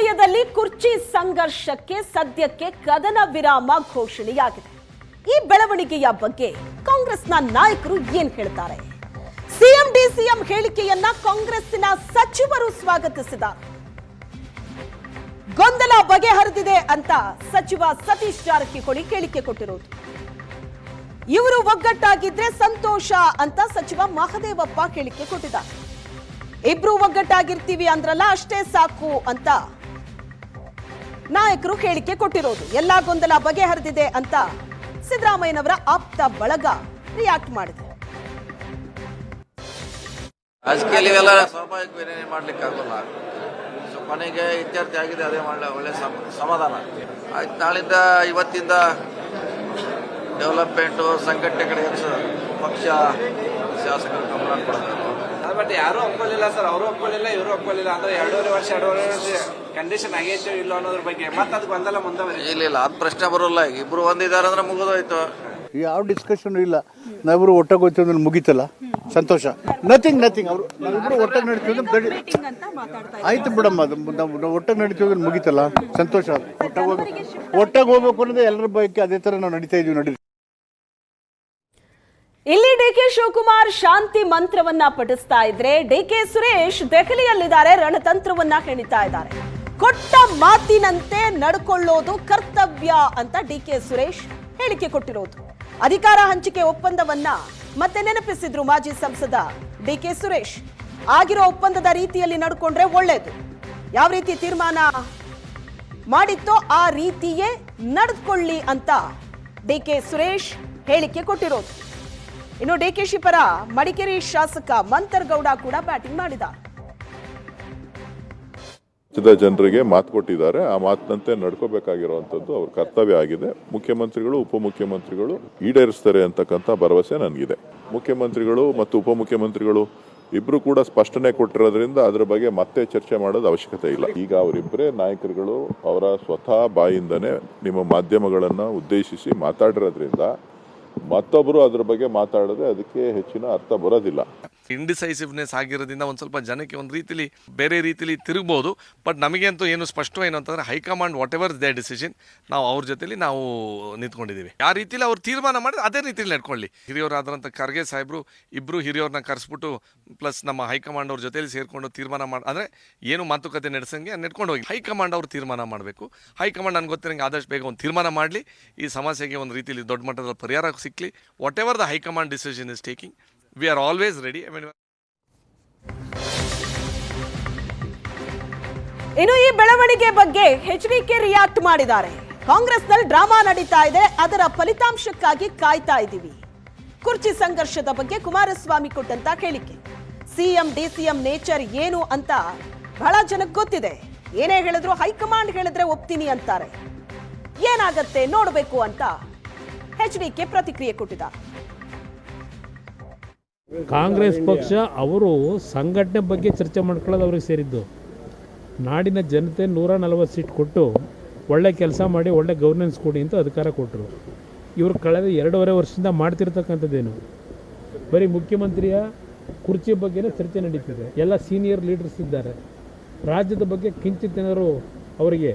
ಮಂಡ್ಯದಲ್ಲಿ ಕುರ್ಚಿ ಸಂಘರ್ಷಕ್ಕೆ ಸದ್ಯಕ್ಕೆ ಕದನ ವಿರಾಮ ಘೋಷಣೆಯಾಗಿದೆ. ಈ ಬೆಳವಣಿಗೆಯ ಬಗ್ಗೆ ಕಾಂಗ್ರೆಸ್ನ ನಾಯಕರು ಏನ್ ಹೇಳ್ತಾರೆ? ಸಿಎಂ, ಡಿಸಿಎಂ ಹೇಳಿಕೆಯನ್ನ ಕಾಂಗ್ರೆಸ್ಸಿನ ಸಚಿವರು ಸ್ವಾಗತಿಸಿದ್ದಾರೆ. ಗೊಂದಲ ಬಗೆಹರಿದಿದೆ ಅಂತ ಸಚಿವ ಸತೀಶ್ ಜಾರಕಿಹೊಳಿ ಹೇಳಿಕೆ ಕೊಟ್ಟಿರೋದು. ಇವರು ಒಗ್ಗಟ್ಟಾಗಿದ್ರೆ ಸಂತೋಷ ಅಂತ ಸಚಿವ ಮಹದೇವಪ್ಪ ಹೇಳಿಕೆ ಕೊಟ್ಟಿದ್ದಾರೆ. ಇಬ್ರು ಒಗ್ಗಟ್ಟಾಗಿರ್ತೀವಿ ಅಂದ್ರಲ್ಲ ಅಷ್ಟೇ ಸಾಕು ಅಂತ ನಾಯಕರು ಹೇಳಿಕೆ ಕೊಟ್ಟಿರೋದು. ಎಲ್ಲ ಗೊಂದಲ ಬಗೆಹರಿದಿದೆ ಅಂತ ಸಿದ್ದರಾಮಯ್ಯನವರ ಆಪ್ತ ಬಳಗ ರಿಯಾಕ್ಟ್ ಮಾಡಿದೆ. ಇವೆಲ್ಲ ಸ್ವಾಭಾವಿಕ ಮಾಡ್ಲಿಕ್ಕೆ ಕೊನೆಗೆ ಇತ್ಯರ್ಥ ಆಗಿದೆ, ಅದೇ ಮಾಡಲ ಒಳ್ಳೆ ಸಮ- ಸಮಾಧಾನ. ಆಯ್ತು ನಾಳಿಂದ ಇವತ್ತಿಂದ ಡೆವಲಪ್ಮೆಂಟು ಸಂಘಟನೆ ಕಡೆ ಪಕ್ಷ, ಶಾಸಕರು ಗಮನ ಕೊಡಬೇಕು. ಬಟ್ ಯಾರು ಒಪ್ಪಲಿಲ್ಲ ಸರ್ ಅವರು ಒಪ್ಪಲಿಲ್ಲ ಇವರು ಒಪ್ಪಲಿಲ್ಲ ಅಂದ್ರೆ ಎರಡೂವರೆ ವರ್ಷ ಎರಡೂವರೆ ವರ್ಷ ಕಂಡೀಷನ್ ಆಗೈತೋ ಇಲ್ಲ ಅನ್ನೋದ್ರ ಬಗ್ಗೆ ಮತ್ತೆ ಅದು ಗೊಂದಲ ಮುಂದುವರಿ ಇಲ್ಲ ಇಲ್ಲ ಅದು ಪ್ರಶ್ನೆ ಬರೋಲ್ಲ. ಇಬ್ರು ಒಂದಿದ್ದಾರೆ ಅಂದ್ರೆ ಮುಗಿದೋಯ್ತು. ಯಾವ ಡಿಸ್ಕಷನ್ ಇಲ್ಲ. ನಾವಿಬ್ರು ಒಟ್ಟಾಗ ಹೋಗ್ತೀವಿ ಅಂದ್ರೆ ಮುಗೀತಲ್ಲ. ಸಂತೋಷ. ನಥಿಂಗ್ ನಥಿಂಗ್ ಅವರು ನಾವಿಬ್ರು ಒಟ್ಟಾಗ ನಡೀತೀವಿ ಆಯ್ತು ಬಿಡಮ್ಮ ಅದು ನಾವು ನಾವು ಒಟ್ಟಾಗಿ ನಡೀತೀವಿ ಅಂದ್ರೆ ಮುಗೀತಲ್ಲ. ಸಂತೋಷ. ಒಟ್ಟಾಗ ಹೋಗ್ಬೇಕು. ಒಟ್ಟಾಗ ಹೋಗ್ಬೇಕು ಅನ್ನೋದೇ ಎಲ್ಲರ ಬೈಕ್ ಅದೇ ತರ ನಾವು ನಡೀತಾ ಇದೀವಿ ನಡೀತೀವಿ ಇಲ್ಲಿ ಡಿ ಕೆ ಶಿವಕುಮಾರ್ ಶಾಂತಿ ಮಂತ್ರವನ್ನ ಪಠಿಸ್ತಾ ಇದ್ರೆ ಡಿಕೆ ಸುರೇಶ್ ದೆಹಲಿಯಲ್ಲಿದ್ದಾರೆ, ರಣತಂತ್ರವನ್ನ ಹೆಣಿತಾ ಇದ್ದಾರೆ. ಕೊಟ್ಟ ಮಾತಿನಂತೆ ನಡ್ಕೊಳ್ಳೋದು ಕರ್ತವ್ಯ ಅಂತ ಡಿ ಕೆ ಸುರೇಶ್ ಹೇಳಿಕೆ ಕೊಟ್ಟಿರೋದು. ಅಧಿಕಾರ ಹಂಚಿಕೆ ಒಪ್ಪಂದವನ್ನ ಮತ್ತೆ ನೆನಪಿಸಿದ್ರು ಮಾಜಿ ಸಂಸದ ಡಿ ಕೆ ಸುರೇಶ್. ಆಗಿರೋ ಒಪ್ಪಂದದ ರೀತಿಯಲ್ಲಿ ನಡ್ಕೊಂಡ್ರೆ ಒಳ್ಳೇದು. ಯಾವ ರೀತಿ ತೀರ್ಮಾನ ಮಾಡಿತ್ತೋ ಆ ರೀತಿಯೇ ನಡೆದುಕೊಳ್ಳಿ ಅಂತ ಡಿ ಕೆ ಸುರೇಶ್ ಹೇಳಿಕೆ ಕೊಟ್ಟಿರೋದು. ಇನ್ನು ಡಿಕೆಶಿ ಪರ ಮಡಿಕೇರಿ ಶಾಸಕ ಮಂತರ್ಗೌಡ ಕೂಡ ಬ್ಯಾಟಿಂಗ್ ಮಾಡಿದ. ಜನರಿಗೆ ಮಾತು ಕೊಟ್ಟಿದ್ದಾರೆ. ಆ ಮಾತಿನಂತೆ ನಡ್ಕೋಬೇಕಾಗಿರುವಂಥದ್ದು ಅವ್ರ ಕರ್ತವ್ಯ ಆಗಿದೆ. ಮುಖ್ಯಮಂತ್ರಿಗಳು, ಉಪಮುಖ್ಯಮಂತ್ರಿಗಳು ಈಡೇರಿಸ್ತಾರೆ ಅಂತಕ್ಕಂಥ ಭರವಸೆ ನನಗಿದೆ. ಮುಖ್ಯಮಂತ್ರಿಗಳು ಮತ್ತು ಉಪಮುಖ್ಯಮಂತ್ರಿಗಳು ಇಬ್ರು ಕೂಡ ಸ್ಪಷ್ಟನೆ ಕೊಟ್ಟಿರೋದ್ರಿಂದ ಅದರ ಬಗ್ಗೆ ಮತ್ತೆ ಚರ್ಚೆ ಮಾಡೋದು ಅವಶ್ಯಕತೆ ಇಲ್ಲ. ಈಗ ಅವರಿಬ್ಬರೇ ನಾಯಕರುಗಳು ಅವರ ಸ್ವತಃ ಬಾಯಿಂದನೇ ನಿಮ್ಮ ಮಾಧ್ಯಮಗಳನ್ನು ಉದ್ದೇಶಿಸಿ ಮಾತಾಡಿರೋದ್ರಿಂದ ಮತ್ತೊಬ್ಬರು ಅದ್ರ ಬಗ್ಗೆ ಮಾತಾಡಿದ್ರೆ ಅದಕ್ಕೆ ಹೆಚ್ಚಿನ ಅರ್ಥ ಬರೋದಿಲ್ಲ. ಇಂಡಿಸೈಸಿವ್ನೆಸ್ ಆಗಿರೋದ್ರಿಂದ ಒಂದು ಸ್ವಲ್ಪ ಜನಕ್ಕೆ ಒಂದು ರೀತಿಲಿ ಬೇರೆ ರೀತಿಲಿ ತಿರುಗ್ಬೋದು. ಬಟ್ ನಮಗಂತೂ ಏನು ಸ್ಪಷ್ಟ ಏನು ಅಂತಂದರೆ high command whatever they decision ನಾವು ಅವ್ರ ಜೊತೆಲಿ ನಾವು ನಿಂತ್ಕೊಂಡಿದ್ದೀವಿ ಆ ರೀತಿಲಿ ಅವ್ರು ತೀರ್ಮಾನ ಮಾಡಿದ್ರೆ ಅದೇ ರೀತಿಲಿ ನಡ್ಕೊಳ್ಳಿ. ಹಿರಿಯವರಾದಂಥ ಖರ್ಗೆ ಸಾಹೇಬರು ಇಬ್ಬರು ಹಿರಿಯವ್ರನ್ನ ಕರೆಸ್ಬಿಟ್ಟು ಪ್ಲಸ್ ನಮ್ಮ ಹೈಕಮಾಂಡ್ ಅವ್ರ ಜೊತೆಲಿ ಸೇರಿಕೊಂಡು ತೀರ್ಮಾನ ಮಾಡಿ, ಅಂದರೆ ಏನು ಮಾತುಕತೆ ನಡೆಸಂಗೆ ನಡ್ಕೊಂಡು ಹೋಗಿ. ಹೈಕಮಾಂಡ್ ಅವ್ರು ತೀರ್ಮಾನ ಮಾಡಬೇಕು. ಹೈಕಮಾಂಡ್ ನನ್ಗೆ ಗೊತ್ತಿರಂಗೆ ಆದಷ್ಟು ಬೇಗ ಒಂದು ತೀರ್ಮಾನ ಮಾಡಲಿ. ಈ ಸಮಸ್ಯೆಗೆ ಒಂದು ರೀತಿಲಿ ದೊಡ್ಡ ಮಟ್ಟದಲ್ಲಿ ಪರಿಹಾರ ಸಿಕ್ಕಲಿ whatever the high command decision is taking we are always ready. I mean, ಇನ್ನು ಈ ಬೆಳವಣಿಗೆ ಬಗ್ಗೆ ಎಚ್ಡಿಕೆ ರಿಯಾಕ್ಟ್ ಮಾಡಿದ್ದಾರೆ. ಕಾಂಗ್ರೆಸ್ನಲ್ಲಿ ಡ್ರಾಮಾ ನಡೀತಾ ಇದೆ. ಅದರ ಫಲಿತಾಂಶಕ್ಕಾಗಿ ಕಾಯ್ತಾ ಇದ್ದೀವಿ. ಕುರ್ಚಿ ಸಂಘರ್ಷದ ಬಗ್ಗೆ ಕುಮಾರಸ್ವಾಮಿ ಕೊಟ್ಟಂತ ಹೇಳಿಕೆ. ಸಿಎಂ ಡಿಸಿಎಂ ನೇಚರ್ ಏನು ಅಂತ ಬಹಳ ಜನಕ್ಕೆ ಗೊತ್ತಿದೆ. ಏನೇ ಹೇಳಿದ್ರು ಹೈಕಮಾಂಡ್ ಹೇಳಿದ್ರೆ ಒಪ್ತೀನಿ ಅಂತಾರೆ. ಏನಾಗತ್ತೆ ನೋಡಬೇಕು ಅಂತ ಎಚ್ ಡಿ ಕೆ ಪ್ರತಿಕ್ರಿಯೆ ಕೊಟ್ಟಿದ್ದಾರೆ. ಕಾಂಗ್ರೆಸ್ ಪಕ್ಷ ಅವರು ಸಂಘಟನೆ ಬಗ್ಗೆ ಚರ್ಚೆ ಮಾಡ್ಕೊಳ್ಳೋದು ಅವ್ರಿಗೆ ಸೇರಿದ್ದು. ನಾಡಿನ ಜನತೆ ನೂರ ನಲವತ್ತು ಸೀಟ್ ಕೊಟ್ಟು ಒಳ್ಳೆ ಕೆಲಸ ಮಾಡಿ ಒಳ್ಳೆ ಗೌರ್ನೆನ್ಸ್ ಕೊಡಿ ಅಂತ ಅಧಿಕಾರ ಕೊಟ್ಟರು. ಇವರು ಕಳೆದ ಎರಡೂವರೆ ವರ್ಷದಿಂದ ಮಾಡ್ತಿರ್ತಕ್ಕಂಥದ್ದೇನು? ಬರೀ ಮುಖ್ಯಮಂತ್ರಿಯ ಕುರ್ಚಿ ಬಗ್ಗೆನೇ ಚರ್ಚೆ ನಡೀತಿದೆ. ಎಲ್ಲ ಸೀನಿಯರ್ ಲೀಡರ್ಸ್ ಇದ್ದಾರೆ. ರಾಜ್ಯದ ಬಗ್ಗೆ ಕಿಂಚಿತ್ ಅವರಿಗೆ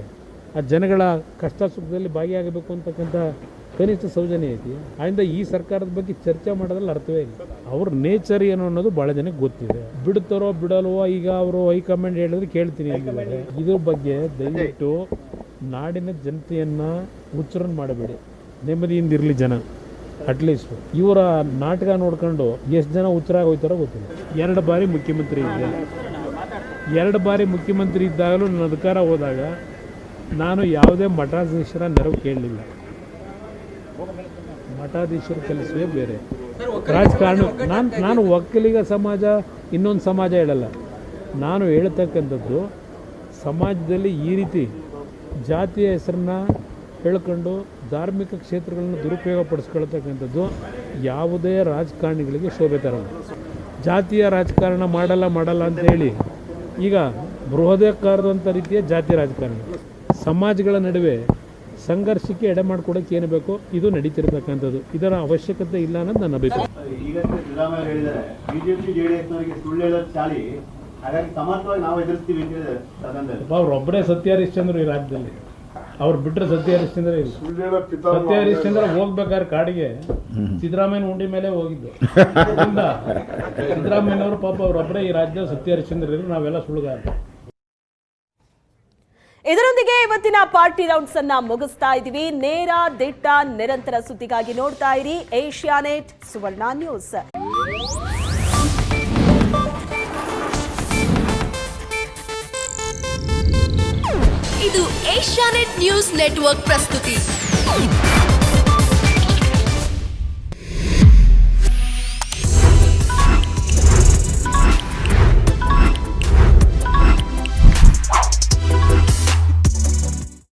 ಆ ಜನಗಳ ಕಷ್ಟ ಸುಖದಲ್ಲಿ ಭಾಗಿಯಾಗಬೇಕು ಅಂತಕ್ಕಂಥ ಕನಿಷ್ಠ ಸೌಜನ್ಯ ಐತಿ. ಆದ್ದರಿಂದ ಈ ಸರ್ಕಾರದ ಬಗ್ಗೆ ಚರ್ಚೆ ಮಾಡೋದ್ರಲ್ಲಿ ಅರ್ಥವೇ ಇಲ್ಲ. ಅವ್ರ ನೇಚರ್ ಏನು ಅನ್ನೋದು ಭಾಳ ಜನಕ್ಕೆ ಗೊತ್ತಿದೆ. ಬಿಡ್ತಾರೋ ಬಿಡಲ್ವೋ ಈಗ ಅವರು ಹೈಕಮಾಂಡ್ ಹೇಳಿದ್ರೆ ಕೇಳ್ತೀನಿ ಇದ್ರ ಬಗ್ಗೆ ದಯವಿಟ್ಟು ನಾಡಿನ ಜನತೆಯನ್ನ ಉಚ್ಚರಣ ಮಾಡಬೇಡಿ. ನೆಮ್ಮದಿಯಿಂದ ಇರಲಿ ಜನ. ಅಟ್ಲೀಸ್ಟ್ ಇವರ ನಾಟಕ ನೋಡ್ಕೊಂಡು ಎಷ್ಟು ಜನ ಉಚ್ಚರ ಹೋಗ್ತಾರೋ ಗೊತ್ತಿಲ್ಲ. ಎರಡು ಬಾರಿ ಮುಖ್ಯಮಂತ್ರಿ ಇದ್ದೆ. ಎರಡು ಬಾರಿ ಮುಖ್ಯಮಂತ್ರಿ ಇದ್ದಾಗಲೂ ನನ್ನ ಅಧಿಕಾರ ಹೋದಾಗ ನಾನು ಯಾವುದೇ ಮಠಾಧೀಶರ ನೆರವು ಕೇಳಲಿಲ್ಲ. ಮಠಾಧೀಶರ ಕೆಲಸವೇ ಬೇರೆ. ರಾಜಕಾರಣ ನಾನು ನಾನು ಒಕ್ಕಲಿಗ ಸಮಾಜ ಇನ್ನೊಂದು ಸಮಾಜ ಹೇಳಲ್ಲ. ನಾನು ಹೇಳ್ತಕ್ಕಂಥದ್ದು ಸಮಾಜದಲ್ಲಿ ಈ ರೀತಿ ಜಾತಿಯ ಹೆಸರನ್ನ ಹೇಳ್ಕೊಂಡು ಧಾರ್ಮಿಕ ಕ್ಷೇತ್ರಗಳನ್ನು ದುರುಪಯೋಗ ಪಡಿಸ್ಕೊಳ್ತಕ್ಕಂಥದ್ದು ಯಾವುದೇ ರಾಜಕಾರಣಿಗಳಿಗೆ ಶೋಭೆ ತರಲ್ಲ. ಜಾತಿಯ ರಾಜಕಾರಣ ಮಾಡಲ್ಲ ಮಾಡಲ್ಲ ಅಂತ ಹೇಳಿ ಈಗ ಬೃಹದೇಕಾರದಂಥ ರೀತಿಯ ಜಾತಿ ರಾಜಕಾರಣ. ಸಮಾಜಗಳ ನಡುವೆ ಸಂಘರ್ಷಕ್ಕೆ ಎಡೆ ಮಾಡಿಕೊಡೋಕೆ ಏನು ಬೇಕೋ ಇದು ನಡೀತಿರ್ತಕ್ಕಂಥದ್ದು. ಇದರ ಅವಶ್ಯಕತೆ ಇಲ್ಲ ಅನ್ನೋದು ನನ್ನ ಅಭಿಪ್ರಾಯ. ಈಗ ಸಿದ್ದರಾಮಯ್ಯ ಹೇಳಿದ್ದಾರೆ ಬಿಜೆಪಿ ಜೆಡಿಎಸ್ನವರಿಗೆ ಸುಳ್ಳು ಹೇಳೋದು ಚಾಲಿ. ಹಾಗಾಗಿ ಸಮರ್ಥವಾಗಿ ನಾವು ಎದುರಿಸ್ತೀವಿ ಅಂತ ಹೇಳಿದ್ದಾರೆ ಅವ್ರೊಬ್ಬರೇ ಸತ್ಯ ಹರಿಶ್ಚಂದ್ರ ಈ ರಾಜ್ಯದಲ್ಲಿ. ಅವ್ರು ಬಿಟ್ಟರೆ ಸತ್ಯ ಹರಿಶ್ಚಂದ್ರ ಇಲ್ಲ. ಸತ್ಯ ಹರಿಶ್ಚಂದ್ರ ಹೋಗ್ಬೇಕಾದ್ರೆ ಕಾಡಿಗೆ ಸಿದ್ದರಾಮಯ್ಯ ಉಂಡಿ ಮೇಲೆ ಹೋಗಿದ್ದು. ಸಿದ್ದರಾಮಯ್ಯನವರು ಪಾಪ ಅವ್ರೊಬ್ಬರೇ ಈ ರಾಜ್ಯದ ಸತ್ಯ ಹರಿಶ್ಚಂದ್ರ ಇದ್ರು ನಾವೆಲ್ಲ ಸುಳ್ಳುಗಾರ ಇದರೊಂದಿಗೆ ಇವತ್ತಿನ ಪಾರ್ಟಿ ರೌಂಡ್ಸ್ ಅನ್ನ ಮುಗಿಸ್ತಾ ಇದೀವಿ ನೇರ ದಿಟ್ಟ ನಿರಂತರ ಸುದ್ದಿಗಾಗಿ ನೋಡ್ತಾ ಇರಿ ಏಷ್ಯಾನೆಟ್ ಸುವರ್ಣ ನ್ಯೂಸ್. ಇದು ಏಷ್ಯಾನೆಟ್ ನ್ಯೂಸ್ ನೆಟ್ವರ್ಕ್ ಪ್ರಸ್ತುತಿ.